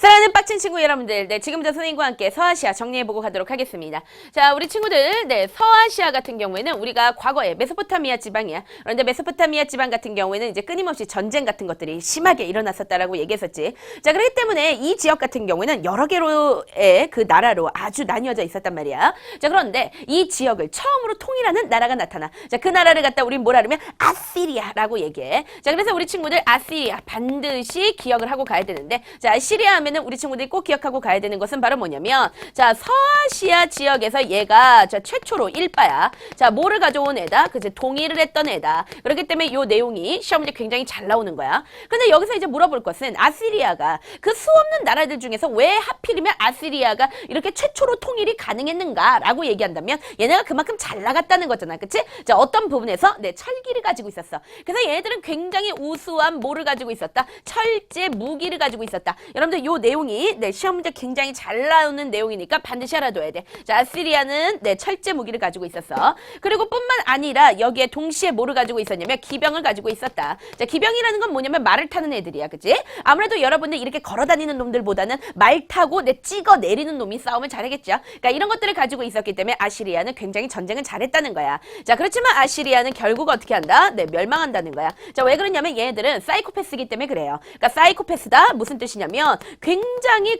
사 랑하는 빡친 친구 여러분들, 네, 지금부터 선생님과 함께 서아시아 정리해보고 가도록 하겠습니다. 자, 우리 친구들, 네, 서아시아 같은 경우에는 우리가 과거에 메소포타미아 지방이야. 그런데 메소포타미아 지방 같은 경우에는 이제 끊임없이 전쟁 같은 것들이 심하게 일어났었다라고 얘기했었지. 자, 그렇기 때문에 이 지역 같은 경우에는 여러 개로의 그 나라로 아주 나뉘어져 있었단 말이야. 자, 그런데 이 지역을 처음으로 통일하는 나라가 나타나. 자, 그 나라를 갖다 우리 뭐라 그러면 아시리아라고 얘기해. 자, 그래서 우리 친구들 아시리아 반드시 기억을 하고 가야 되는데, 자, 아시리아 하면은 우리 친구들이 꼭 기억하고 가야 되는 것은 바로 뭐냐면, 자, 서아시아 지역에서 얘가 자, 최초로 일바야. 자, 뭐를 가져온 애다? 그치, 동의를 했던 애다. 그렇기 때문에 요 내용이 시험 문제 굉장히 잘 나오는 거야. 근데 여기서 이제 물어볼 것은 아시리아가 그 수없는 나라들 중에서 왜 하필이면 아시리아가 이렇게 최초로 통일이 가능했는가라고 얘기한다면 얘네가 그만큼 잘 나갔다는 거잖아. 그치? 자, 어떤 부분에서 네, 철기를 가지고 있었어. 그래서 얘네들은 굉장히 우수한 뭐를 가지고 있었다? 철제 무기를 가지고 있었다. 여러분들 요 내용 이 네, 시험 문제 굉장히 잘 나오는 내용이니까 반드시 알아둬야 돼. 자, 아시리아는 네, 철제 무기를 가지고 있었어. 그리고 뿐만 아니라 여기에 동시에 뭐를 가지고 있었냐면 기병을 가지고 있었다. 자, 기병이라는 건 뭐냐면 말을 타는 애들이야. 그치? 아무래도 여러분들 이렇게 걸어 다니는 놈들보다는 말 타고 내 찍어 내리는 놈이 싸움을 잘하겠죠. 그러니까 이런 것들을 가지고 있었기 때문에 아시리아는 굉장히 전쟁을 잘했다는 거야. 자, 그렇지만 아시리아는 결국 어떻게 한다? 네, 멸망한다는 거야. 자, 왜 그러냐면 얘네들은 사이코패스이기 때문에 그래요. 그러니까 사이코패스다 무슨 뜻이냐면 굉장히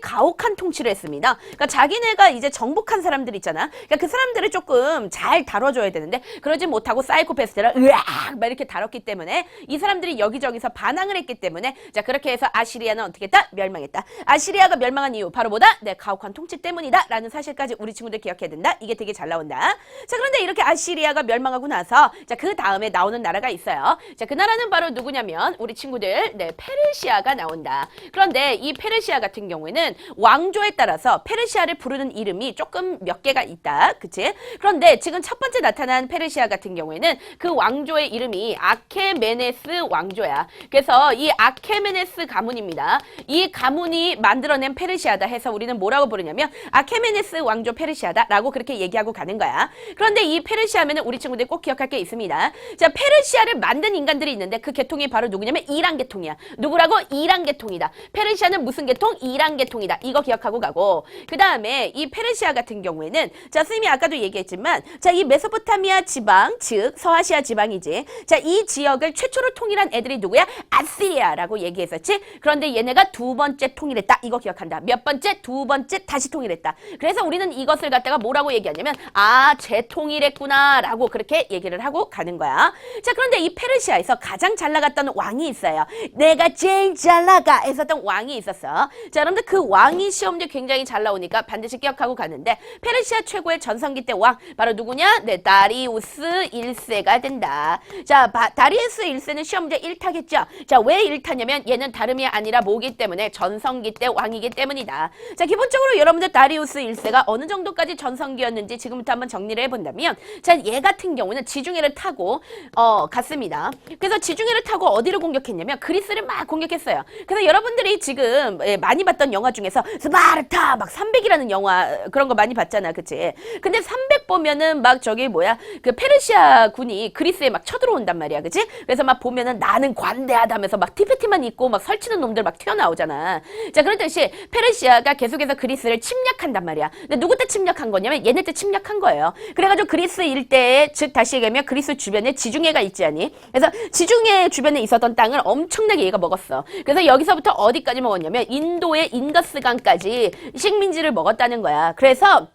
가혹한 통치를 했습니다. 그러니까 자기네가 이제 정복한 사람들 있잖아. 그러니까 그 사람들을 조금 잘 다뤄줘야 되는데 그러지 못하고 사이코패스들을 으악 막 이렇게 다뤘기 때문에 이 사람들이 여기저기서 반항을 했기 때문에 자 그렇게 해서 아시리아는 어떻게 했다? 멸망했다. 아시리아가 멸망한 이유 바로 뭐다? 네, 가혹한 통치 때문이다 라는 사실까지 우리 친구들 기억해야 된다. 이게 되게 잘 나온다. 자 그런데 이렇게 아시리아가 멸망하고 나서 자그 다음에 나오는 나라가 있어요. 자그 나라는 바로 누구냐면 우리 친구들 네 페르시아가 나온다. 그런데 이 페르시아 같은 경우에는 왕조에 따라서 페르시아를 부르는 이름이 조금 몇 개가 있다. 그치? 그런데 지금 첫 번째 나타난 페르시아 같은 경우에는 그 왕조의 이름이 아케메네스 왕조야. 그래서 이 아케메네스 가문입니다. 이 가문이 만들어낸 페르시아다 해서 우리는 뭐라고 부르냐면 아케메네스 왕조 페르시아다라고 그렇게 얘기하고 가는 거야. 그런데 이 페르시아면은 우리 친구들이 꼭 기억할 게 있습니다. 자, 페르시아를 만든 인간들이 있는데 그 계통이 바로 누구냐면 이란 계통이야. 누구라고? 이란 계통이다. 페르시아는 무슨 계통? 이란 계통이다. 이거 기억하고 가고. 그 다음에 이 페르시아 같은 경우에는 자, 선생님이 아까도 얘기했지만 자, 이 메소포타미아 지방, 즉 서아시아 지방이지. 자, 이 지역을 최초로 통일한 애들이 누구야? 아시리아라고 얘기했었지. 그런데 얘네가 두 번째 통일했다. 이거 기억한다. 몇 번째? 두 번째 다시 통일했다. 그래서 우리는 이것을 갖다가 뭐라고 얘기하냐면 아, 재통일했구나 라고 그렇게 얘기를 하고 가는 거야. 자, 그런데 이 페르시아에서 가장 잘 나갔던 왕이 있어요. 내가 제일 잘 나가 했었던 왕이 있었어. 자, 여러분들 그 왕이 시험제 굉장히 잘 나오니까 반드시 기억하고 가는데 페르시아 최고의 전성기 때 왕 바로 누구냐? 네, 다리우스 1세가 된다. 자, 바, 다리우스 1세는 시험제 1타겠죠? 자, 왜 1타냐면 얘는 다름이 아니라 뭐기 때문에 전성기 때 왕이기 때문이다. 자, 기본적으로 여러분들 다리우스 1세가 어느 정도까지 전성기였는지 지금부터 한번 정리를 해 본다면 자, 얘 같은 경우는 지중해를 타고 어, 갔습니다. 그래서 지중해를 타고 어디를 공격했냐면 그리스를 막 공격했어요. 그래서 여러분들이 지금 예, 많이 봤던 영화 중에서 스파르타 막 300이라는 영화 그런 거 많이 봤잖아. 그치? 근데 300 보면은 막 저기 뭐야 그 페르시아 군이 그리스에 막 쳐들어온단 말이야. 그치? 그래서 막 보면은 나는 관대하다면서 막 티페티만 입고 막 설치는 놈들 막 튀어나오잖아. 자, 그렇듯이 페르시아가 계속해서 그리스를 침략한단 말이야. 근데 누구 때 침략한 거냐면 얘네 때 침략한 거예요. 그래가지고 그리스 일대에 즉 다시 얘기하면 그리스 주변에 지중해가 있지 않니? 그래서 지중해 주변에 있었던 땅을 엄청나게 얘가 먹었어. 그래서 여기서부터 어디까지 먹었냐면 인도의 인더스강까지 식민지를 먹었다는 거야. 그래서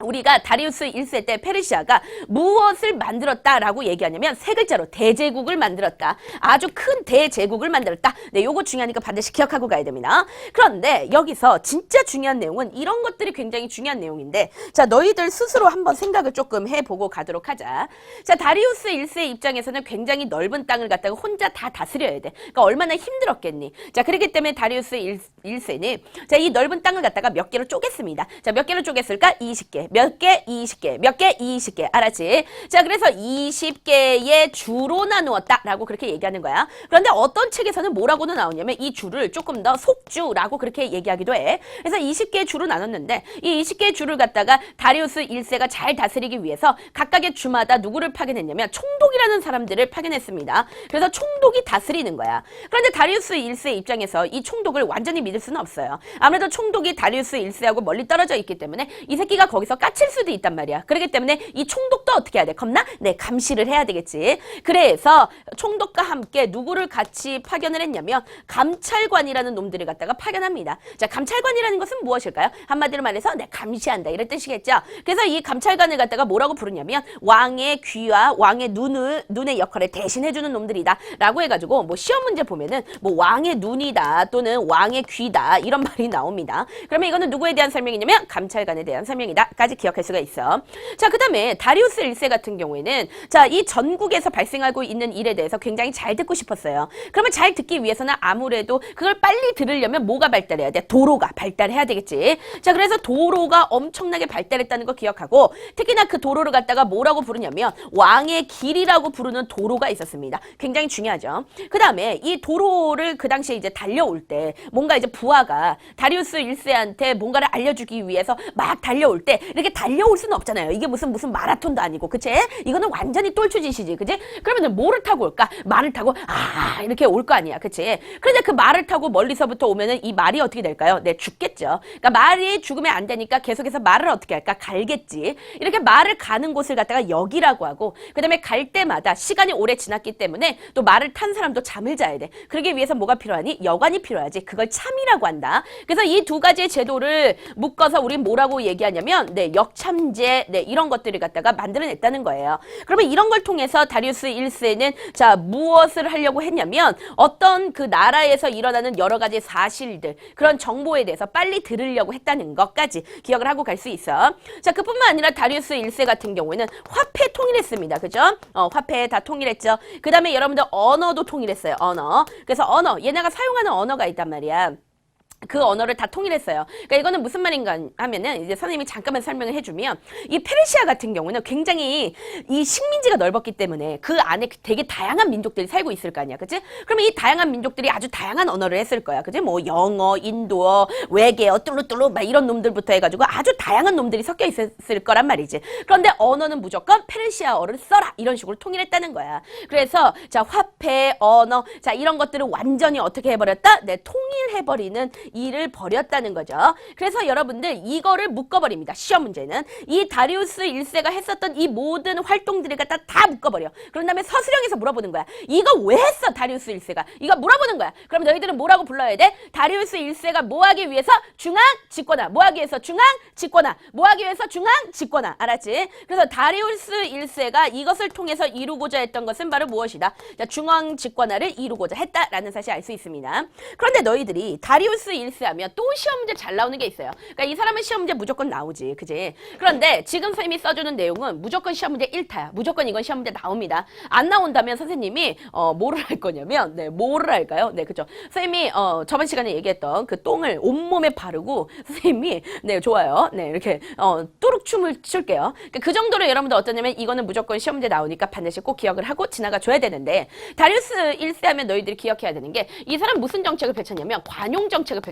우리가 다리우스 1세 때 페르시아가 무엇을 만들었다라고 얘기하냐면 세 글자로 대제국을 만들었다. 아주 큰 대제국을 만들었다. 네, 요거 중요하니까 반드시 기억하고 가야 됩니다. 그런데 여기서 진짜 중요한 내용은 이런 것들이 굉장히 중요한 내용인데 자, 너희들 스스로 한번 생각을 조금 해보고 가도록 하자. 자, 다리우스 1세 입장에서는 굉장히 넓은 땅을 갖다가 혼자 다 다스려야 돼. 그러니까 얼마나 힘들었겠니? 자, 그렇기 때문에 다리우스 1, 1세는 자, 이 넓은 땅을 갖다가 몇 개로 쪼갰습니다. 자, 몇 개로 쪼갰을까? 20개. 몇 개? 20개. 몇 개? 20개. 알았지? 자, 그래서 20개의 주로 나누었다 라고 그렇게 얘기하는 거야. 그런데 어떤 책에서는 뭐라고는 나오냐면 이 주를 조금 더 속주라고 그렇게 얘기하기도 해. 그래서 20개의 주로 나눴는데 이 20개의 주를 갖다가 다리우스 1세가 잘 다스리기 위해서 각각의 주마다 누구를 파견했냐면 총독이라는 사람들을 파견했습니다. 그래서 총독이 다스리는 거야. 그런데 다리우스 1세 입장에서 이 총독을 완전히 믿을 수는 없어요. 아무래도 총독이 다리우스 1세하고 멀리 떨어져 있기 때문에 이 새끼가 거기서 까칠 수도 있단 말이야. 그렇기 때문에 이 총독도 어떻게 해야 돼? 겁나? 네, 감시를 해야 되겠지. 그래서 총독과 함께 누구를 같이 파견을 했냐면 감찰관이라는 놈들을 갖다가 파견합니다. 자, 감찰관이라는 것은 무엇일까요? 한마디로 말해서 네, 감시한다 이런 뜻이겠죠. 그래서 이 감찰관을 갖다가 뭐라고 부르냐면 왕의 귀와 왕의 눈을 눈의 역할을 대신해 주는 놈들이다라고 해 가지고 뭐 시험 문제 보면은 뭐 왕의 눈이다 또는 왕의 귀다 이런 말이 나옵니다. 그러면 이거는 누구에 대한 설명이냐면 감찰관에 대한 설명이다 까지 기억할 수가 있어. 자, 그 다음에 다리우스 1세 같은 경우에는 자, 이 전국에서 발생하고 있는 일에 대해서 굉장히 잘 듣고 싶었어요. 그러면 잘 듣기 위해서는 아무래도 그걸 빨리 들으려면 뭐가 발달해야 돼? 도로가 발달해야 되겠지. 자, 그래서 도로가 엄청나게 발달했다는 거 기억하고 특히나 그 도로를 갖다가 뭐라고 부르냐면 왕의 길이라고 부르는 도로가 있었습니다. 굉장히 중요하죠. 그 다음에 이 도로를 그 당시에 이제 달려올 때 뭔가 이제 부하가 다리우스 1세한테 뭔가를 알려주기 위해서 막 달려올 때 이렇게 달려올 수는 없잖아요. 이게 무슨 무슨 마라톤도 아니고 그치? 이거는 완전히 똘추짓이지 그치? 그러면 뭐를 타고 올까? 말을 타고 아 이렇게 올 거 아니야 그치? 그런데 그 말을 타고 멀리서부터 오면은 이 말이 어떻게 될까요? 네 죽겠죠. 그러니까 말이 죽으면 안 되니까 계속해서 말을 어떻게 할까? 갈겠지. 이렇게 말을 가는 곳을 갖다가 역이라고 하고 그 다음에 갈 때마다 시간이 오래 지났기 때문에 또 말을 탄 사람도 잠을 자야 돼. 그러기 위해서 뭐가 필요하니? 여관이 필요하지. 그걸 참이라고 한다. 그래서 이 두 가지의 제도를 묶어서 우리 뭐라고 얘기하냐면 네, 역참제 네, 이런 것들을 갖다가 만들어냈다는 거예요. 그러면 이런 걸 통해서 다리우스 1세는 자, 무엇을 하려고 했냐면 어떤 그 나라에서 일어나는 여러 가지 사실들 그런 정보에 대해서 빨리 들으려고 했다는 것까지 기억을 하고 갈 수 있어. 자, 그뿐만 아니라 다리우스 1세 같은 경우에는 화폐 통일했습니다. 그죠? 어, 화폐 다 통일했죠. 그 다음에 여러분들 언어도 통일했어요. 언어. 그래서 언어 얘네가 사용하는 언어가 있단 말이야. 그 언어를 다 통일했어요. 그러니까 이거는 무슨 말인가 하면은 이제 선생님이 잠깐만 설명을 해주면 이 페르시아 같은 경우는 굉장히 이 식민지가 넓었기 때문에 그 안에 되게 다양한 민족들이 살고 있을 거 아니야, 그치? 그러면 이 다양한 민족들이 아주 다양한 언어를 했을 거야, 그치? 뭐 영어, 인도어, 외계어, 뚜루뚜루 막 이런 놈들부터 해가지고 아주 다양한 놈들이 섞여 있었을 거란 말이지. 그런데 언어는 무조건 페르시아어를 써라 이런 식으로 통일했다는 거야. 그래서 자 화폐, 언어, 자 이런 것들을 완전히 어떻게 해버렸다? 네, 통일해버리는 일을 벌였다는 거죠. 그래서 여러분들 이거를 묶어버립니다. 시험 문제는 이 다리우스 1세가 했었던 이 모든 활동들을 갖다 다 묶어버려. 그런 다음에 서술형에서 물어보는 거야. 이거 왜 했어 다리우스 1세가? 이거 물어보는 거야. 그럼 너희들은 뭐라고 불러야 돼? 다리우스 1세가 뭐 하기 위해서 중앙 집권하. 뭐 하기 위해서 중앙 집권하. 뭐 하기 위해서 중앙 집권하. 알았지? 그래서 다리우스 1세가 이것을 통해서 이루고자 했던 것은 바로 무엇이다? 자, 중앙 집권화를 이루고자 했다라는 사실 알 수 있습니다. 그런데 너희들이 다리우스 1세 하면 또 시험 문제 잘 나오는 게 있어요. 그러니까 이 사람은 시험 문제 무조건 나오지. 그지? 그런데 지금 선생님이 써주는 내용은 무조건 시험 문제 1타야. 무조건 이건 시험 문제 나옵니다. 안 나온다면 선생님이 어, 뭐를 할 거냐면 네, 뭐를 할까요? 네, 그죠. 선생님이 어, 저번 시간에 얘기했던 그 똥을 온몸에 바르고 선생님이 네, 좋아요. 네, 이렇게 어, 뚜룩춤을 출게요. 그러니까 그 정도로 여러분들 어떠냐면 이거는 무조건 시험 문제 나오니까 반드시 꼭 기억을 하고 지나가 줘야 되는데 다리우스 1세 하면 너희들이 기억해야 되는 게 이 사람 무슨 정책을 펼쳤냐면 관용 정책을 펼쳤어.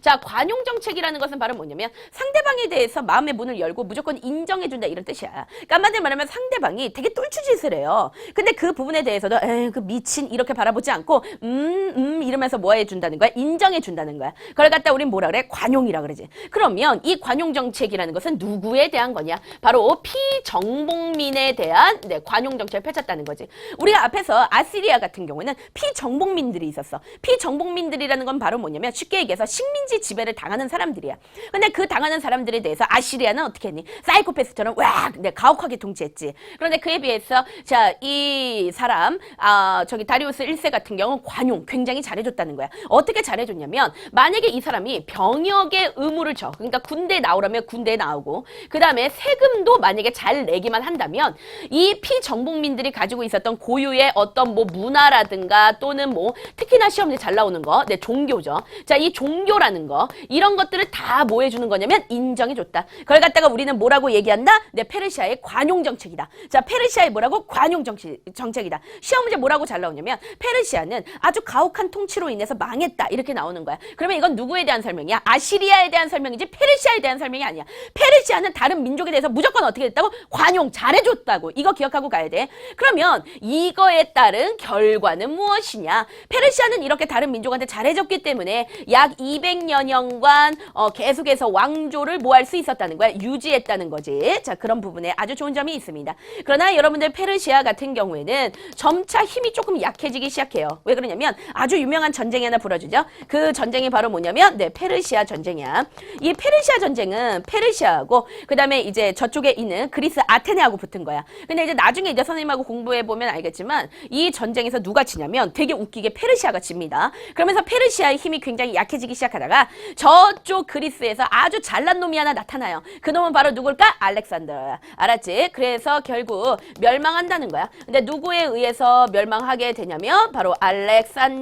자, 관용 정책이라는 것은 바로 뭐냐면 상대방에 대해서 마음의 문을 열고 무조건 인정해준다 이런 뜻이야. 그러니까 한마디로 말하면 상대방이 되게 똘추짓을 해요. 근데 그 부분에 대해서도 에이, 그 미친 이렇게 바라보지 않고 음, 음 이러면서 뭐 해준다는 거야? 인정해준다는 거야. 그걸 갖다 우린 뭐라 그래? 관용이라 그러지. 그러면 이 관용 정책이라는 것은 누구에 대한 거냐? 바로 피정복민에 대한 네, 관용 정책을 펼쳤다는 거지. 우리가 앞에서 아시리아 같은 경우는 피정복민들이 있었어. 피정복민들이라는 건 바로 뭐냐면 쉽게 얘기해서 식민지 지배를 당하는 사람들이야. 근데 그 당하는 사람들에 대해서 아시리아는 어떻게 했니? 사이코패스처럼 와, 네, 가혹하게 통치했지. 그런데 그에 비해서 자, 이 사람 아, 저기 다리우스 1세 같은 경우는 관용 굉장히 잘해줬다는 거야. 어떻게 잘해줬냐면 만약에 이 사람이 병역의 의무를 져. 그러니까 군대에 나오라면 군대에 나오고 그다음에 세금도 만약에 잘 내기만 한다면 이 피정복민들이 가지고 있었던 고유의 어떤 뭐 문화라든가 또는 뭐 특히나 시험에 잘 나오는 거, 네, 종교죠. 자, 이 종교라는 거 이런 것들을 다 뭐 해주는 거냐면 인정해줬다. 그걸 갖다가 우리는 뭐라고 얘기한다? 네, 페르시아의 관용 정책이다. 자, 페르시아의 뭐라고? 관용 정치, 정책이다. 시험 문제 뭐라고 잘 나오냐면 페르시아는 아주 가혹한 통치로 인해서 망했다. 이렇게 나오는 거야. 그러면 이건 누구에 대한 설명이야? 아시리아에 대한 설명이지 페르시아에 대한 설명이 아니야. 페르시아는 다른 민족에 대해서 무조건 어떻게 됐다고? 관용 잘해줬다고. 이거 기억하고 가야 돼. 그러면 이거에 따른 결과는 무엇이냐? 페르시아는 이렇게 다른 민족한테 잘해줬기 때문에 약 200여년간 어, 계속해서 왕조를 뭐할수 있었다는 거야. 유지했다는 거지. 자, 그런 부분에 아주 좋은 점이 있습니다. 그러나 여러분들 페르시아 같은 경우에는 점차 힘이 조금 약해지기 시작해요. 왜 그러냐면 아주 유명한 전쟁이 하나 벌어지죠. 그 전쟁이 바로 뭐냐면 네, 페르시아 전쟁이야. 이 페르시아 전쟁은 페르시아하고 그다음에 이제 저쪽에 있는 그리스 아테네하고 붙은 거야. 근데 이제 나중에 이제 선생님하고 공부해 보면 알겠지만 이 전쟁에서 누가 지냐면 되게 웃기게 페르시아가 집니다. 그러면서 페르시아의 힘이 굉장히 약해지기 시작하다가 저쪽 그리스에서 아주 잘난 놈이 하나 나타나요. 그 놈은 바로 누굴까? 알렉산더야. 알았지? 그래서 결국 멸망한다는 거야. 근데 누구에 의해서 멸망하게 되냐면 바로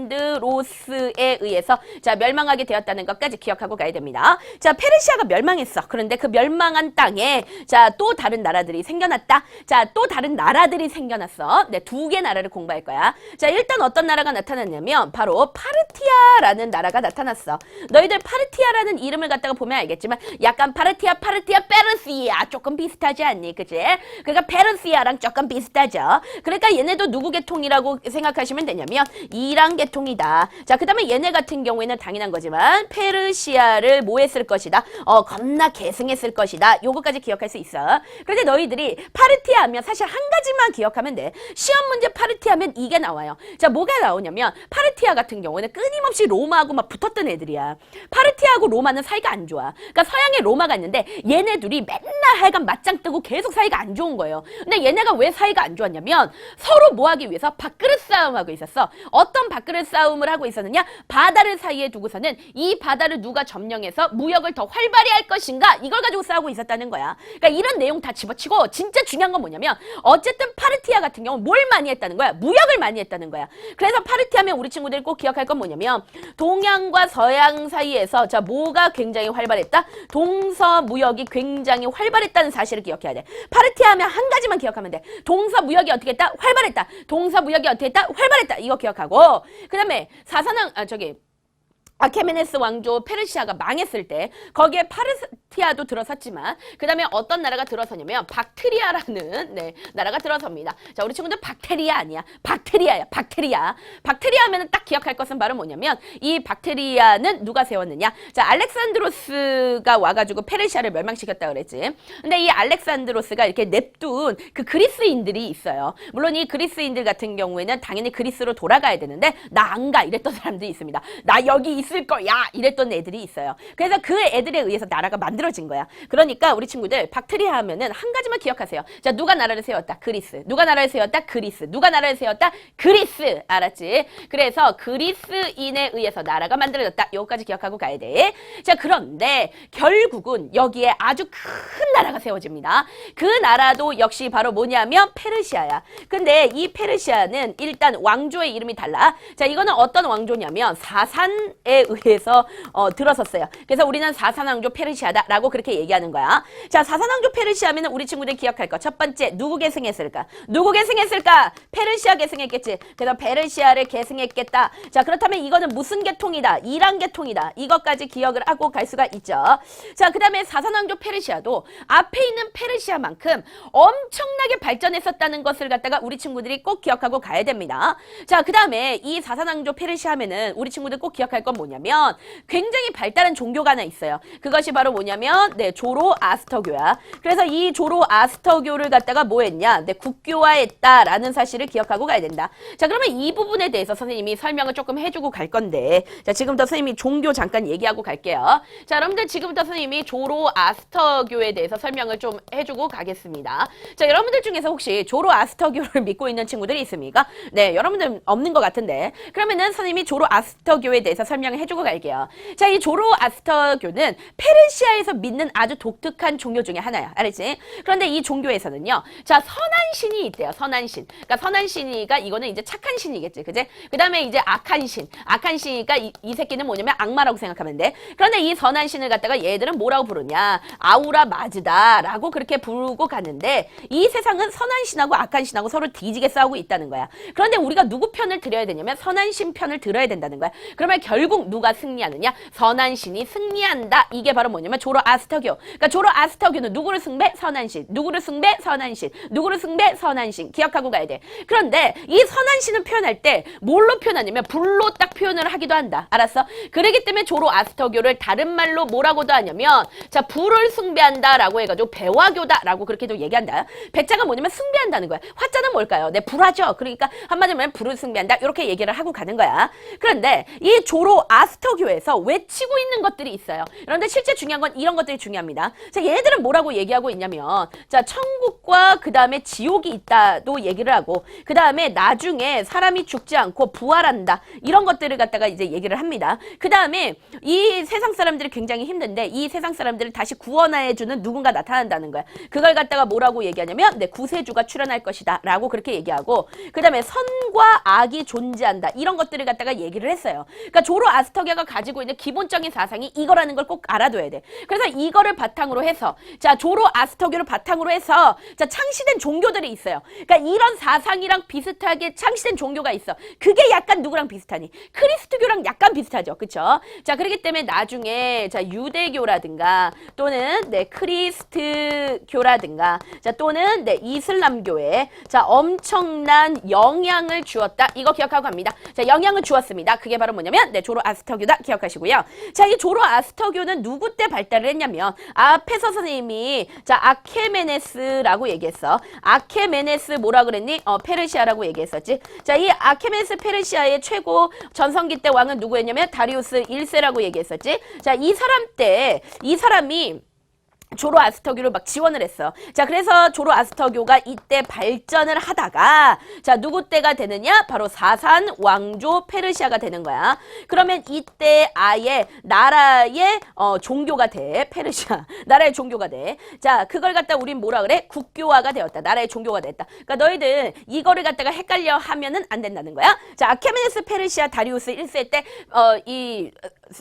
알렉산드로스에 의해서 자 멸망하게 되었다는 것까지 기억하고 가야 됩니다. 자 페르시아가 멸망했어. 그런데 그 멸망한 땅에 자 또 다른 나라들이 생겨났다. 자 또 다른 나라들이 생겨났어. 네, 두 개 나라를 공부할 거야. 자 일단 어떤 나라가 나타났냐면 바로 파르티아라는 나라가 나타났 어. 너희들 파르티아라는 이름을 갖다가 보면 알겠지만 약간 파르티아 파르티아 페르시아 조금 비슷하지 않니? 그지? 그러니까 페르시아랑 조금 비슷하죠. 그러니까 얘네도 누구 계통이라고 생각하시면 되냐면 이란 계통이다. 자, 그 다음에 얘네 같은 경우에는 당연한 거지만 페르시아를 뭐 했을 것이다. 어, 겁나 계승했을 것이다. 요거까지 기억할 수 있어. 그런데 너희들이 파르티아 하면 사실 한 가지만 기억하면 돼. 시험 문제 파르티아 하면 이게 나와요. 자, 뭐가 나오냐면 파르티아 같은 경우에는 끊임없이 로마하고 막 붙었 던 애들이야. 파르티아하고 로마는 사이가 안 좋아. 그러니까 서양에 로마가 있는데 얘네 둘이 맨날 하여간 맞짱 뜨고 계속 사이가 안 좋은 거예요. 근데 얘네가 왜 사이가 안 좋았냐면 서로 뭐 하기 위해서 밥그릇 싸움하고 있었어. 어떤 밥그릇 싸움을 하고 있었느냐? 바다를 사이에 두고서는 이 바다를 누가 점령해서 무역을 더 활발히 할 것인가? 이걸 가지고 싸우고 있었다는 거야. 그러니까 이런 내용 다 집어치고 진짜 중요한 건 뭐냐면 어쨌든 파르티아 같은 경우는 뭘 많이 했다는 거야? 무역을 많이 했다는 거야. 그래서 파르티하면 우리 친구들이 꼭 기억할 건 뭐냐면 동양과 서양 사이에서 자 뭐가 굉장히 활발했다? 동서 무역이 굉장히 활발했다는 사실을 기억해야 돼. 파르티하면 한 가지만 기억하면 돼. 동서 무역이 어떻게 했다? 활발했다. 동서 무역이 어떻게 했다? 활발했다. 이거 기억하고 그다음에 사사낭 아 저기 아케메네스 왕조 페르시아가 망했을 때 거기에 파르티아도 들어섰지만 그 다음에 어떤 나라가 들어서냐면 박테리아라는 네, 나라가 들어섭니다. 자 우리 친구들 박테리아 아니야. 박테리아 야. 박테리아. 박테리아 하면 딱 기억할 것은 바로 뭐냐면 이 박테리아는 누가 세웠느냐. 자 알렉산드로스가 와 가지고 페르시아를 멸망시켰다 그랬지. 근데 이 알렉산드로스가 이렇게 냅둔 그 그리스인들이 있어요. 물론 이 그리스인들 같은 경우에는 당연히 그리스로 돌아가야 되는데 나 안 가 이랬던 사람들이 있습니다. 나 여기 있을 거야 이랬던 애들이 있어요. 그래서 그 애들에 의해서 나라가 만들어진 거야. 그러니까 우리 친구들 박테리아 하면은 한 가지만 기억하세요. 자 누가 나라를 세웠다? 그리스. 누가 나라를 세웠다? 그리스. 누가 나라를 세웠다? 그리스. 알았지? 그래서 그리스인에 의해서 나라가 만들어졌다. 요거까지 기억하고 가야 돼. 자 그런데 결국은 여기에 아주 큰 나라가 세워집니다. 그 나라도 역시 바로 뭐냐면 페르시아야. 근데 이 페르시아는 일단 왕조의 이름이 달라. 자 이거는 어떤 왕조냐면 사산에 의해서 어, 들어섰어요. 그래서 우리는 사산왕조 페르시아다라고 그렇게 얘기하는 거야. 자 사산왕조 페르시아면 우리 친구들 기억할 거. 첫 번째 누구 계승했을까? 누구 계승했을까? 페르시아 계승 했겠지. 그래서 페르시아를 계승했겠다. 자 그렇다면 이거는 무슨 계통이다? 이란 계통이다. 이것까지 기억을 하고 갈 수가 있죠. 자 그 다음에 사산왕조 페르시아도 앞에 있는 페르시아만큼 엄청나게 발전했었다는 것을 갖다가 우리 친구들이 꼭 기억하고 가야 됩니다. 자 그 다음에 이 사산왕조 페르시아 하면은 우리 친구들 꼭 기억할 건 뭐냐면 굉장히 발달한 종교가 하나 있어요. 그것이 바로 뭐냐면 네 조로 아스터교야. 그래서 이 조로 아스터교를 갖다가 뭐 했냐? 네 국교화했다라는 사실을 기억하고 가야 된다. 자 그러면 이 부분에 대해서 선생님이 설명을 조금 해주고 갈 건데 자 지금부터 선생님이 종교 잠깐 얘기하고 갈게요. 자 여러분들 지금부터 선생님이 조로 아스터교에 대해서 설명을 좀 해주고 가겠습니다. 자 여러분들 중에서 혹시 조로 아스터교를 믿고 있는 친구들이 있습니까? 네 여러분들 없는 것 같은데 그러면은 선생님이 조로 아스터교에 대해서 설명을 해주고 갈게요. 자, 이 조로아스터교는 페르시아에서 믿는 아주 독특한 종교 중에 하나야. 알았지? 그런데 이 종교에서는요. 자, 선한 신이 있대요. 선한 신. 그러니까 선한 신이가 이거는 이제 착한 신이겠지. 그지? 그다음에 이제 악한 신. 악한 신이니까 이, 이 새끼는 뭐냐면 악마라고 생각하면 돼. 그런데 이 선한 신을 갖다가 얘들은 뭐라고 부르냐? 아우라 마즈다 라고 그렇게 부르고 가는데 이 세상은 선한 신하고 악한 신하고 서로 뒤지게 싸우고 있다는 거야. 그런데 우리가 누구 편을 들어야 되냐면 선한 신 편을 들어야 된다는 거야. 그러면 결국 누가 승리하느냐? 선한 신이 승리한다. 이게 바로 뭐냐면 조로 아스터교. 그러니까 조로 아스터교는 누구를 승배? 선한 신. 누구를 승배? 선한 신. 누구를 승배? 선한 신. 기억하고 가야 돼. 그런데 이 선한 신을 표현할 때 뭘로 표현하냐면 불로 딱 표현을 하기도 한다. 알았어? 그러기 때문에 조로아스터교를 다른 말로 뭐라고도 하냐면 자 불을 숭배한다라고 해가지고 배화교다라고 그렇게도 얘기한다. 배자가 뭐냐면 숭배한다는 거야. 화자는 뭘까요? 네 불화죠. 그러니까 한마디로 말하면 불을 숭배한다. 이렇게 얘기를 하고 가는 거야. 그런데 이 조로아스터교에서 외치고 있는 것들이 있어요. 그런데 실제 중요한 건 이런 것들이 중요합니다. 자 얘네들은 뭐라고 얘기하고 있냐면 자 천국과 그 다음에 지옥이 있다도 얘기를 하고 그 다음에 나 중에 사람이 죽지 않고 부활한다 이런 것들을 갖다가 이제 얘기를 합니다. 그 다음에 이 세상 사람들이 굉장히 힘든데 이 세상 사람들을 다시 구원해주는 누군가 나타난다는 거야. 그걸 갖다가 뭐라고 얘기하냐면 네 구세주가 출현할 것이다 라고 그렇게 얘기하고 그 다음에 선과 악이 존재한다 이런 것들을 갖다가 얘기를 했어요. 그러니까 조로 아스터교가 가지고 있는 기본적인 사상이 이거라는 걸 꼭 알아둬야 돼. 그래서 이거를 바탕으로 해서 자 조로 아스터교를 바탕으로 해서 자 창시된 종교들이 있어요. 그러니까 이런 사상이랑 비슷하게 창시된 종교가 있어. 그게 약간 누구랑 비슷하니? 크리스트교랑 약간 비슷하죠. 그쵸? 자 그렇기 때문에 나중에 자 유대교라든가 또는 네 크리스트교라든가 자 또는 네 이슬람교에 자 엄청난 영향을 주었다. 이거 기억하고 갑니다. 자 영향을 주었습니다. 그게 바로 뭐냐면 네 조로아스터교다 기억하시고요. 자 이 조로아스터교는 누구 때 발달을 했냐면 앞에서 선생님이 자 아케메네스라고 얘기했어. 아케메네스 뭐라 그랬니? 어 페르시아라고 얘기했 었지. 자 이 아케메네스 페르시아의 최고 전성기 때 왕은 누구였냐면 다리우스 1세라고 얘기했었지. 자 이 사람 때 이 사람이 조로아스터교를 막 지원을 했어. 자, 그래서 조로아스터교가 이때 발전을 하다가 자, 누구 때가 되느냐? 바로 사산 왕조 페르시아가 되는 거야. 그러면 이때 아예 나라의 어, 종교가 돼. 페르시아. 나라의 종교가 돼. 자, 그걸 갖다 우린 뭐라 그래? 국교화가 되었다. 나라의 종교가 됐다. 그러니까 너희들 이거를 갖다가 헷갈려 하면은 안 된다는 거야. 자, 아케메네스 페르시아 다리우스 1세 때 어, 이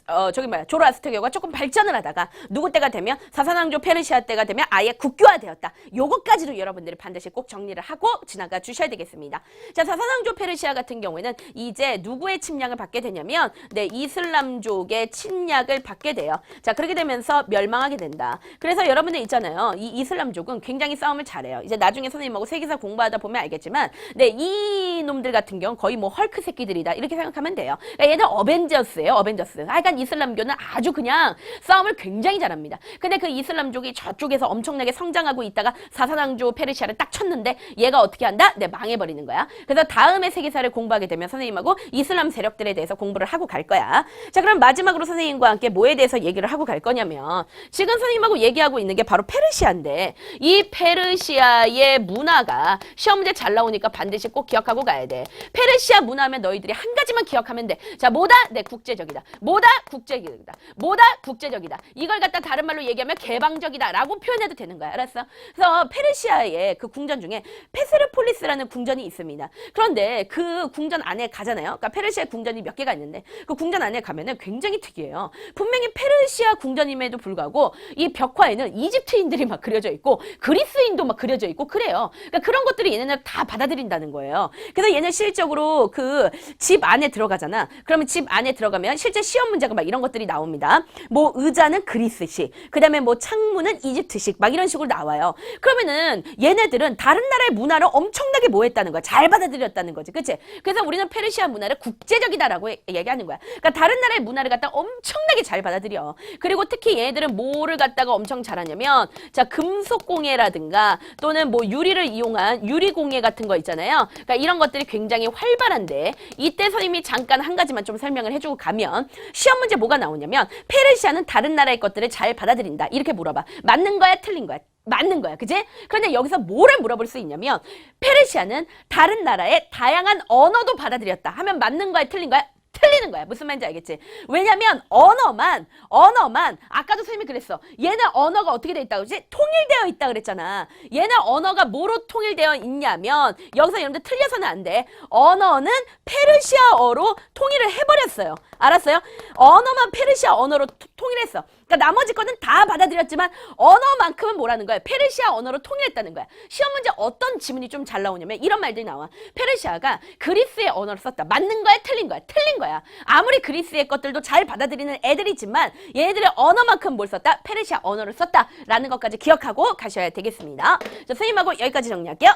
어, 저기 뭐야. 조로 아스터교가 조금 발전을 하다가 누구 때가 되면 사산왕조 페르시아 때가 되면 아예 국교화되었다. 요것까지도 여러분들이 반드시 꼭 정리를 하고 지나가 주셔야 되겠습니다. 자, 사산왕조 페르시아 같은 경우에는 이제 누구의 침략을 받게 되냐면 네, 이슬람족의 침략을 받게 돼요. 자, 그렇게 되면서 멸망하게 된다. 그래서 여러분들 있잖아요. 이 이슬람족은 굉장히 싸움을 잘해요. 이제 나중에 선생님하고 세계사 공부하다 보면 알겠지만 네, 이 놈들 같은 경우 거의 뭐 헐크 새끼들이다. 이렇게 생각하면 돼요. 그러니까 얘는 어벤져스예요. 어벤져스. 하여간 이슬람교는 아주 그냥 싸움을 굉장히 잘합니다. 근데 그 이슬람족이 저쪽에서 엄청나게 성장하고 있다가 사사왕조 페르시아를 딱 쳤는데 얘가 어떻게 한다? 네, 망해버리는 거야. 그래서 다음에 세계사를 공부하게 되면 선생님하고 이슬람 세력들에 대해서 공부를 하고 갈 거야. 자, 그럼 마지막으로 선생님과 함께 뭐에 대해서 얘기를 하고 갈 거냐면 지금 선생님하고 얘기하고 있는 게 바로 페르시아인데 이 페르시아의 문화가 시험 문제 잘 나오니까 반드시 꼭 기억하고 가야 돼. 페르시아 문화면 너희들이 한 가지만 기억하면 돼. 자, 뭐다? 네, 국제적이다. 뭐다? 국제적이다. 뭐다? 국제적이다. 이걸 갖다 다른 말로 얘기하면 개방적이다라고 표현해도 되는 거야. 알았어? 그래서 페르시아의 그 궁전 중에 페스르폴리스라는 궁전이 있습니다. 그런데 그 궁전 안에 가잖아요. 그러니까 페르시아 궁전이 몇 개가 있는데 그 궁전 안에 가면은 굉장히 특이해요. 분명히 페르시아 궁전임에도 불구하고 이 벽화에는 이집트인들이 막 그려져 있고 그리스인도 막 그려져 있고 그래요. 그러니까 그런 것들이 얘네는 다 받아들인다는 거예요. 그래서 얘네 실적으로 그 집 안에 들어가잖아. 그러면 집 안에 들어가면 실제 시험 문제가 막 이런 것들이 나옵니다. 뭐 의자는 그리스식, 그 다음에 뭐 창문은 이집트식 막 이런 식으로 나와요. 그러면은 얘네들은 다른 나라의 문화를 엄청나게 뭐 했다는 거야. 잘 받아들였다는 거지. 그치? 그래서 우리는 페르시아 문화를 국제적이다라고 해- 얘기하는 거야. 그러니까 다른 나라의 문화를 갖다 엄청나게 잘 받아들여. 그리고 특히 얘네들은 뭐를 갖다가 엄청 잘하냐면 자, 금속공예라든가 또는 뭐 유리를 이용한 유리공예 같은 거 있잖아요. 그러니까 이런 것들이 굉장히 활발한데 이때 선생님이 잠깐 한 가지만 좀 설명을 해주고 가면 시험 문제 뭐가 나오냐면 페르시아는 다른 나라의 것들을 잘 받아들인다. 이렇게 물어봐. 맞는 거야? 틀린 거야? 맞는 거야. 그지? 그런데 여기서 뭐를 물어볼 수 있냐면 페르시아는 다른 나라의 다양한 언어도 받아들였다. 하면 맞는 거야? 틀린 거야? 틀리는 거야. 무슨 말인지 알겠지? 왜냐면 언어만 언어만 아까도 선생님이 그랬어. 얘네 언어가 어떻게 돼 있다고 그러지? 통일되어 있다 그랬잖아. 얘네 언어가 뭐로 통일되어 있냐면 여기서 여러분들 틀려서는 안 돼. 언어는 페르시아어로 통일을 해버렸어요. 알았어요? 언어만 페르시아 언어로 토- 통일했어. 그러니까 나머지 거는 다 받아들였지만 언어만큼은 뭐라는 거야? 페르시아 언어로 통일했다는 거야. 시험 문제 어떤 지문이 좀 잘 나오냐면 이런 말들이 나와. 페르시아가 그리스의 언어를 썼다. 맞는 거야? 틀린 거야? 틀린 거야. 아무리 그리스의 것들도 잘 받아들이는 애들이지만 얘네들의 언어만큼 뭘 썼다? 페르시아 언어를 썼다라는 것까지 기억하고 가셔야 되겠습니다. 자, 선생님하고 여기까지 정리할게요.